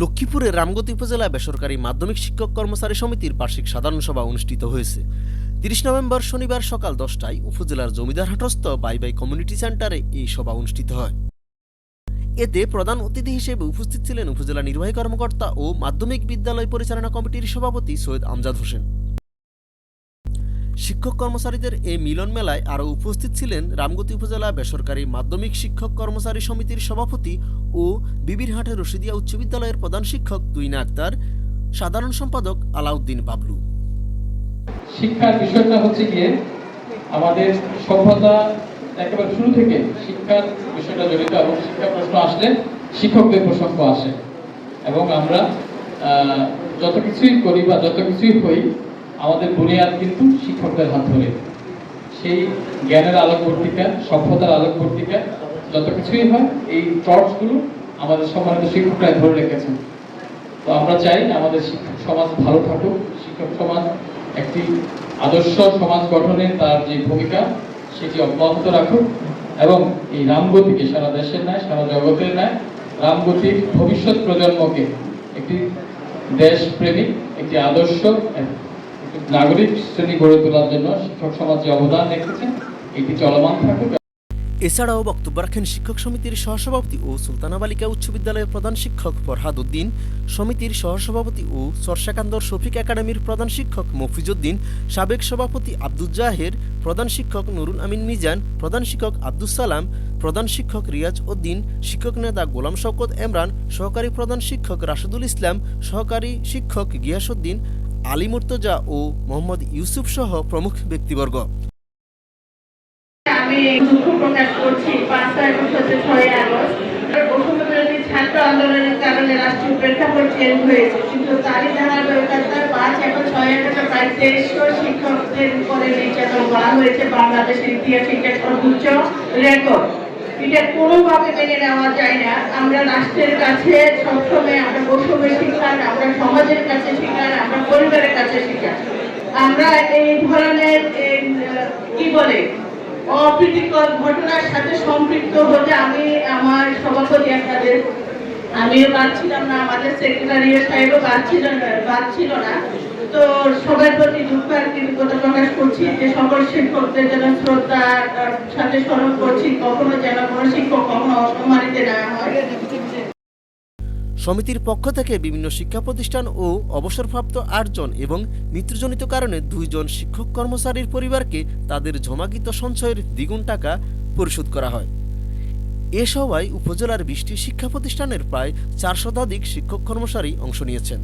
লক্ষ্মীপুরের রামগতি উপজেলা বেসরকারি মাধ্যমিক শিক্ষক কর্মচারী সমিতির বার্ষিক সাধারণ সভা অনুষ্ঠিত হয়েছে। তিরিশ নভেম্বর শনিবার সকাল দশটায় উপজেলার জমিদার হাটস্থ বাই বাই কমিউনিটি সেন্টারে এই সভা অনুষ্ঠিত হয়। এতে প্রধান অতিথি হিসেবে উপস্থিত ছিলেন উপজেলা নির্বাহী কর্মকর্তা ও মাধ্যমিক বিদ্যালয় পরিচালনা কমিটির সভাপতি সৈয়দ আমজাদ হোসেন। শিক্ষক কর্মচারীদের এই মিলন মেলায় আরও উপস্থিত ছিলেন রামগতি উপজেলা বেসরকারি মাধ্যমিক শিক্ষক কর্মচারী সমিতির সভাপতি ও বিবিরহাটে রশিদিয়া উচ্চ বিদ্যালয়ের প্রধান শিক্ষক তুইনা আক্তার, সাধারণ সম্পাদক আলাউদ্দিন বাবলু। শিক্ষার বিষয়টা হচ্ছে গিয়ে আমাদের সভ্যতা একেবারে শুরু থেকে শিক্ষার বিষয়টা জড়িত এবং শিক্ষা প্রশ্ন আসলে শিক্ষকদের প্রসঙ্গ আসে। এবং আমরা যত কিছুই করি বা যত কিছুই হই আমাদের বুনিয়াদ কিন্তু শিক্ষকদের হাত ধরে। সেই জ্ঞানের আলোকবর্তিকা, সভ্যতার আলোকবর্তিকা, যত কিছুই হয়, এই টর্চগুলো আমাদের সম্মানিত শিক্ষকরা ধরে রেখেছেন। তো আমরা চাই আমাদের শিক্ষক সমাজ ভালো থাকুক। শিক্ষক সমাজ একটি আদর্শ সমাজ গঠনে তার যে ভূমিকা, সেটি অব্যাহত রাখুক এবং এই রামগতিকে সারা দেশের ন্যায়, সারা জগতের ন্যায়, রামগতির ভবিষ্যৎ প্রজন্মকে একটি দেশপ্রেমিক, একটি আদর্শ নাগরিক শ্রেণি গড়ে তোলার জন্য শিক্ষক অবদান রেখেছেন। এটি চলমান এছাড়াও বক্তব্য রাখেন শিক্ষক সমিতির সহসভাপতি ও সুলতানা বালিকা উচ্চ বিদ্যালয়ের প্রধান শিক্ষক ফরহাদ উদ্দিন, সমিতির সহসভাপতি ও সরসাকান্দর শফিক একাডেমির প্রধান শিক্ষক মফিজউদ্দিন সাবেক সভাপতি আব্দুল জাহের, প্রধান শিক্ষক নুরুল আমিন মিজান, প্রধান শিক্ষক আব্দুল সালাম, প্রধান শিক্ষক রিয়াজ উদ্দিন, শিক্ষক নেতা গোলাম শওকত এমরান সহকারী প্রধান শিক্ষক রাশেদুল ইসলাম, সহকারী শিক্ষক গিয়াসুদ্দিন আলী মুর্তজা ও মোহাম্মদ ইউসুফ সহ প্রমুখ ব্যক্তিবর্গ। আমি দুঃখ প্রকাশ করছি ছাত্র আন্দোলনের কারণে রাষ্ট্রীয় প্রেক্ষাপট চেঞ্জ হয়েছে। কিন্তু তারই পাঁচ ছয় প্রায় শিক্ষকদের উপরে নির্যাতন করা হয়েছে। বাংলাদেশের এটা সর্বোচ্চ রেকর্ড এটা কোনোভাবে মেনে নেওয়া যায় না। আমরা রাষ্ট্রের কাছে সবসময় আমরা বৈষম্য শিক্ষার আমরা সমাজের কাছে শিখার আমরা পরিবারের কাছে শিখার আমরা এই ধরনের কি বলে, অপ্রীতিকর ঘটনার সাথে সম্পৃক্ত হতে আমি আমার সভাপতি আপনাদের, আমিও পাচ্ছিলাম না, আমাদের সেক্রেটারি সাহেবও পাচ্ছিল পাচ্ছিল না। তো সবার প্রতি দুঃখ আর কৃতজ্ঞতা প্রকাশ করছি যে সকল শিক্ষকদের যেন শ্রদ্ধা সাথে স্মরণ করছি, কখনো যেন কোনো শিক্ষক কখনো অসম্মানিত না হয়। সমিতির পক্ষ থেকে বিভিন্ন শিক্ষা প্রতিষ্ঠান ও অবসরপ্রাপ্ত আটজন এবং মৃত্যুজনিত কারণে দুইজন শিক্ষক কর্মচারীর পরিবারকে তাদের জমাকৃত সঞ্চয়ের দ্বিগুণ টাকা পরিশোধ করা হয়। এ সভায় উপজেলার বিশটি শিক্ষা প্রতিষ্ঠানের প্রায় চার শতাধিক শিক্ষক কর্মচারী অংশ নিয়েছেন।